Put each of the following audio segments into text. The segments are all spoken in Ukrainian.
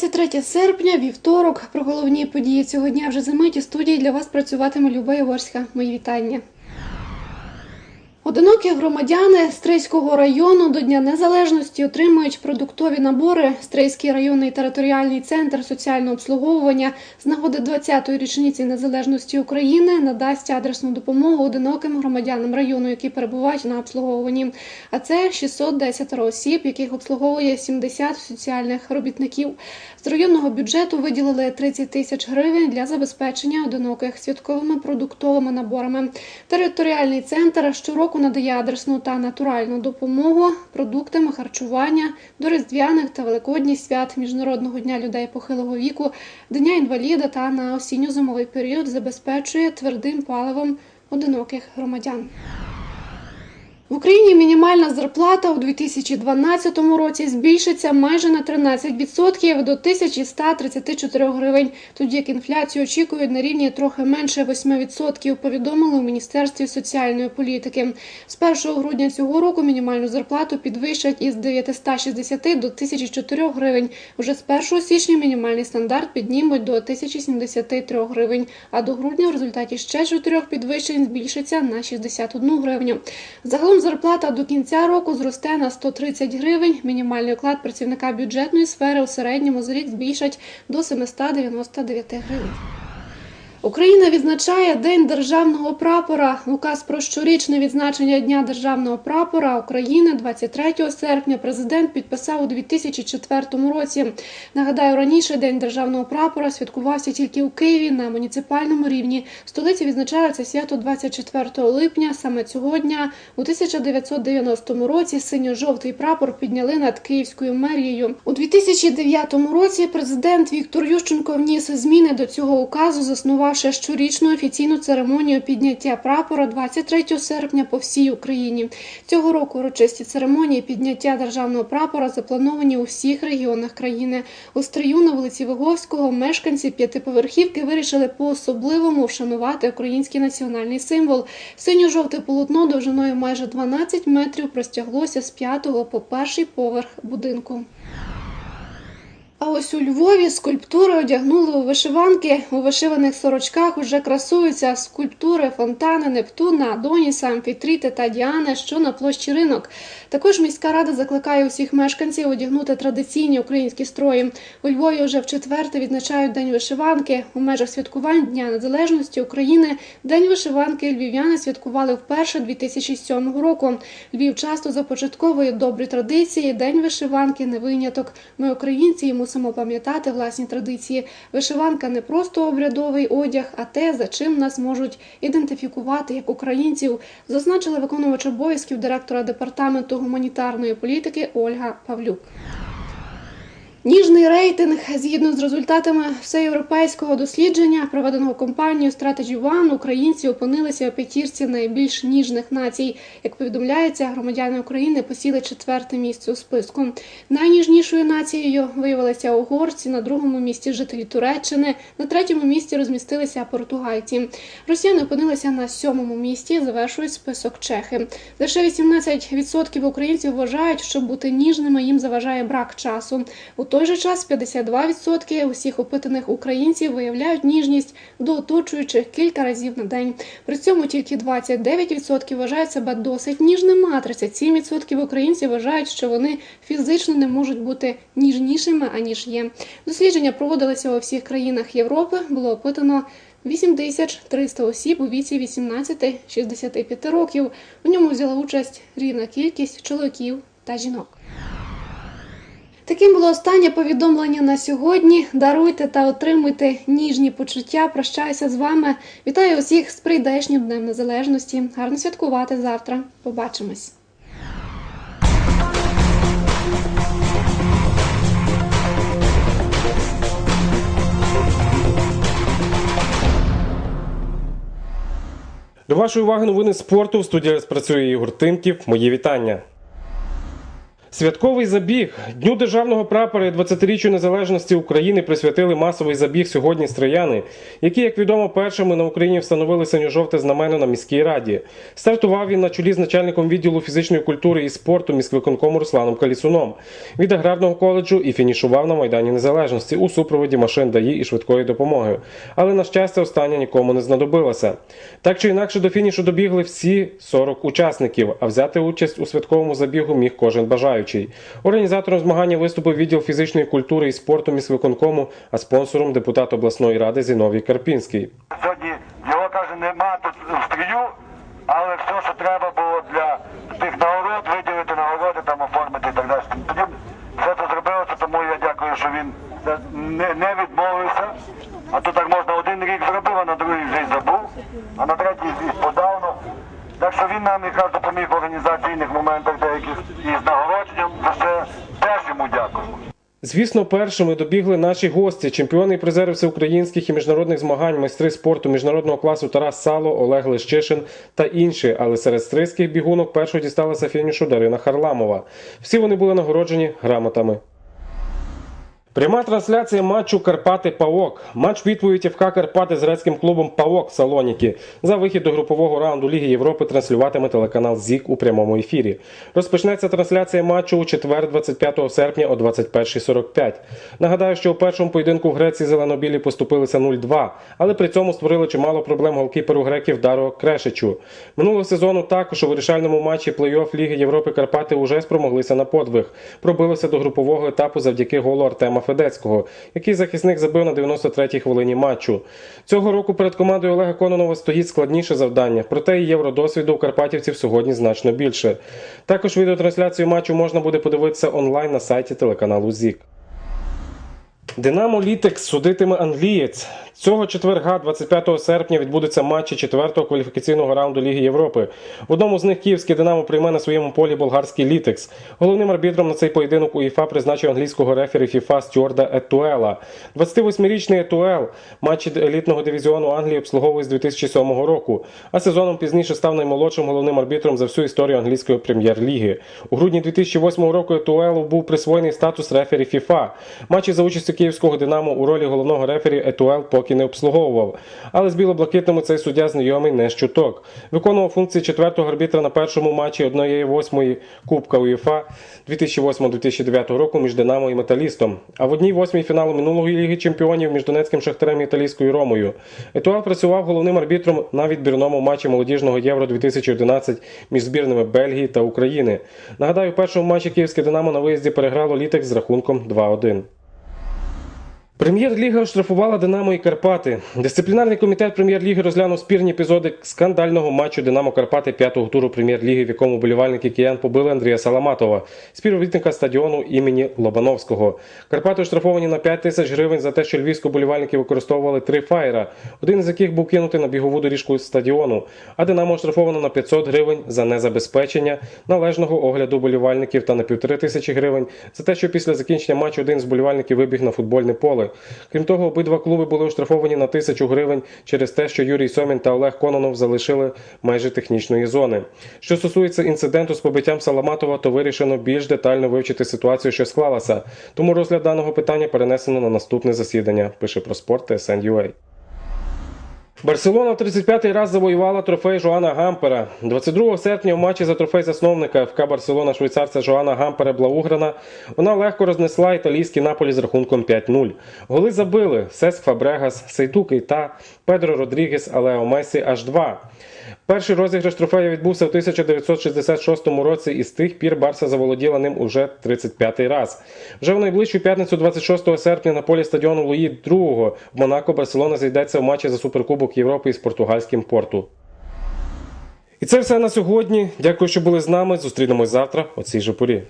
23 серпня, вівторок. Про головні події цього дня вже за миті студії для вас працюватиме Люба Єворська. Мої вітання. Одинокі громадяни Стрийського району до Дня Незалежності отримують продуктові набори. Стрийський районний територіальний центр соціального обслуговування з нагоди 20-ї річниці незалежності України надасть адресну допомогу одиноким громадянам району, які перебувають на обслуговуванні. А це 610 осіб, яких обслуговує 70 соціальних робітників. З районного бюджету виділили 30 тисяч гривень для забезпечення одиноких святковими продуктовими наборами. Територіальний центр щороку надає адресну та натуральну допомогу продуктами харчування до різдвяних та великодніх свят Міжнародного дня людей похилого віку, Дня інваліда та на осінньо-зимовий період забезпечує твердим паливом одиноких громадян. В Україні мінімальна зарплата у 2012 році збільшиться майже на 13% до 1134 гривень, тоді як інфляцію очікують на рівні трохи менше 8%, повідомили у Міністерстві соціальної політики. З 1 грудня цього року мінімальну зарплату підвищать із 960 до 1004 гривень. Уже з 1 січня мінімальний стандарт піднімуть до 1073 гривень, а до грудня в результаті ще чотирьох підвищень збільшиться на 61 гривню. Загалом зарплата до кінця року зросте на 130 гривень. Мінімальний оклад працівника бюджетної сфери у середньому за рік збільшать до 799 гривень. Україна відзначає День державного прапора. Указ про щорічне відзначення Дня державного прапора України 23 серпня президент підписав у 2004 році. Нагадаю, раніше День державного прапора святкувався тільки у Києві на муніципальному рівні. Столиці відзначали це свято 24 липня. Саме цього дня у 1990 році синьо-жовтий прапор підняли над Київською мерією. У 2009 році президент Віктор Ющенко вніс зміни до цього указу, заснувавши щорічну офіційну церемонію підняття прапора 23 серпня по всій Україні. Цього року урочисті церемонії підняття державного прапора заплановані у всіх регіонах країни. У стрию на вулиці Виговського мешканці п'ятиповерхівки вирішили по-особливому вшанувати український національний символ. Синьо-жовте полотно довжиною майже 12 метрів простяглося з п'ятого по перший поверх будинку. А ось у Львові скульптури одягнули у вишиванки. У вишиваних сорочках уже красуються скульптури фонтани Нептуна, Адоніса, Амфітріти та Діани, що на площі ринок. Також міська рада закликає усіх мешканців одягнути традиційні українські строї. У Львові вже в четверте відзначають День вишиванки. У межах святкувань Дня Незалежності України День вишиванки львів'яни святкували вперше 2007 року. Львів часто започатковує добрі традиції. День вишиванки не виняток. Ми, українці, мусимо пам'ятати власні традиції. Вишиванка не просто обрядовий одяг, а те, за чим нас можуть ідентифікувати як українців, зазначила виконувач обов'язків директора департаменту гуманітарної політики Ольга Павлюк. Ніжний рейтинг згідно з результатами всеєвропейського дослідження, проведеного компанією Strategy One, українці опинилися у п'ятірці найбільш ніжних націй. Як повідомляється, громадяни України посіли четверте місце у списку. Найніжнішою нацією виявилися угорці, на другому місці жителі Туреччини, на третьому місці розмістилися португальці. Росіяни опинилися на сьомому місці. Завершують список чехи. Лише 18% українців вважають, що бути ніжними їм заважає брак часу. У той же час 52% усіх опитаних українців виявляють ніжність до оточуючих кілька разів на день. При цьому тільки 29% вважають себе досить ніжними, а 37% українців вважають, що вони фізично не можуть бути ніжнішими аніж є. Дослідження проводилися у всіх країнах Європи. Було опитано 8300 осіб у віці 18-65 років. У ньому взяла участь рівна кількість чоловіків та жінок. Таким було останнє повідомлення на сьогодні. Даруйте та отримуйте ніжні почуття. Прощаюся з вами. Вітаю усіх з прийдешнім днем незалежності. Гарно святкувати завтра. Побачимось. До вашої уваги новини спорту. В студії працює Ігор Тимків. Мої вітання. Святковий забіг Дню державного прапора і 20-річчю незалежності України присвятили масовий забіг сьогодні стрияни, які, як відомо, першими на Україні встановили синьо-жовте знамено на міській раді. Стартував він на чолі з начальником відділу фізичної культури і спорту міськвиконкому Русланом Калісуном від аграрного коледжу і фінішував на майдані незалежності у супроводі машин ДАІ і швидкої допомоги. Але на щастя, остання нікому не знадобилася. Так чи інакше до фінішу добігли всі 40 учасників, а взяти участь у святковому забігу міг кожен бажаючий. Організатором змагання виступив відділ фізичної культури і спорту міськвиконкому, а спонсором депутат обласної ради Зіновій Карпінський. Сьогодні його каже, нема тут стрію, але все, що треба було для тих нагород, виділити нагороди, там оформити і так далі. Тоді все це зробилося, тому я дякую, що він не, відмовився. А то так можна один рік зробив, а на другий вже й забув, а на третій подавно. Так що він нам якраз допоміг в організаційних моментах деяких і з нагородженням. За це теж йому дякуємо. Звісно, першими добігли наші гості, чемпіони і призери всеукраїнських і міжнародних змагань, майстри спорту міжнародного класу Тарас Сало, Олег Лещишин та інші. Але серед стрийських бігунок першою дісталася фінішу Дарина Харламова. Всі вони були нагороджені грамотами. Пряма трансляція матчу Карпати Паок. Матч відповідь ФК Карпати з грецьким клубом Паок Салоніки. За вихід до групового раунду Ліги Європи транслюватиме телеканал ЗІК у прямому ефірі. Розпочнеться трансляція матчу у четвер, 25 серпня о 21.45. Нагадаю, що у першому поєдинку в Греції зеленобілі поступилися 0-2, але при цьому створили чимало проблем голкіперу греків Даро Крешичу. Минулого сезону також у вирішальному матчі плей-офф Ліги Європи Карпати вже спромоглися на подвиг. Пробилися до групового етапу завдяки голу Артема Федецького, який захисник забив на 93-й хвилині матчу. Цього року перед командою Олега Кононова стоїть складніше завдання, проте євродосвіду у карпатівців сьогодні значно більше. Також відеотрансляцію матчу можна буде подивитися онлайн на сайті телеканалу ЗІК. Динамо Літекс судитиме англієць. Цього четверга, 25 серпня, відбудуться матчі четвертого кваліфікаційного раунду Ліги Європи. В одному з них київське Динамо прийме на своєму полі болгарський Літекс. Головним арбітром на цей поєдинок УЄФА призначив англійського рефері ФІФА Стюарда Етуела. 28-річний Етуел матчі елітного дивізіону Англії обслуговує з 2007 року, а сезоном пізніше став наймолодшим головним арбітром за всю історію англійської прем'єр-ліги. У грудні 2008 року Етуелу був присвоєний статус рефері ФІФА. Матчі за участю київського Динамо у ролі головного рефері Етуел поки не обслуговував. Але з білоблакитними цей суддя знайомий не з чуток. Виконував функції четвертого арбітра на першому матчі 1-8 Кубка УЄФА 2008-2009 року між Динамо і Металістом. А в одній восьмій фіналу минулої ліги чемпіонів між Донецьким Шахтарем і Італійською Ромою. Етуел працював головним арбітром на відбірному матчі молодіжного Євро 2011 між збірними Бельгії та України. Нагадаю, в першому матчі Київське Динамо на виїзді переграло Літекс з рахунком 2-1. Прем'єр-ліга оштрафувала Динамо і Карпати. Дисциплінарний комітет прем'єр-ліги розглянув спірні епізоди скандального матчу Динамо Карпати п'ятого туру прем'єр-ліги, в якому болівальники киян побили Андрія Саламатова, співробітника стадіону імені Лобановського. Карпати оштрафовані на 5 тисяч гривень за те, що львівські болівальники використовували три фаєра, один з яких був кинутий на бігову доріжку стадіону. А Динамо оштрафовано на 500 гривень за незабезпечення належного огляду болівальників та на півтори тисячі гривень за те, що після закінчення матчу один з болівальників вибіг на футбольне поле. Крім того, обидва клуби були оштрафовані на тисячу гривень через те, що Юрій Сомін та Олег Кононов залишили майже технічної зони. Що стосується інциденту з побиттям Саламатова, то вирішено більш детально вивчити ситуацію, що склалася. Тому розгляд даного питання перенесено на наступне засідання. Пише про спорт TSN.ua. Барселона в 35-й раз завоювала трофей Жоана Гампера. 22 серпня в матчі за трофей засновника ФК Барселона швейцарця Жоана Гампера Блауграна вона легко рознесла італійський наполі з рахунком 5-0. Голи забили Сеск Фабрегас, Сейту Кейта, Педро Родрігес, Алео Месі аж два. Перший розіграш трофею відбувся в 1966 році, і з тих пір Барса заволоділа ним уже 35-й раз. Вже в найближчу п'ятницю, 26 серпня, на полі стадіону Луї II в Монако Барселона зайдеться в матчі за Суперкубок Європи із португальським порту. І це все на сьогодні. Дякую, що були з нами. Зустрінемось завтра о цій же порі.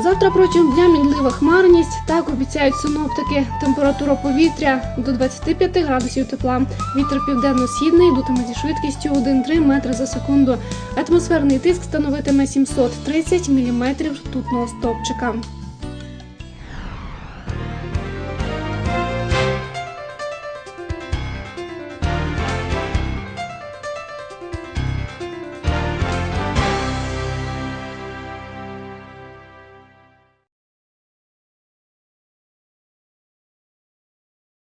Завтра протягом дня мінлива хмарність. Так обіцяють синоптики. Температура повітря до 25 градусів тепла. Вітер південно-східний дутиме зі швидкістю 1,3 метри за секунду. Атмосферний тиск становитиме 730 міліметрів ртутного стовпчика.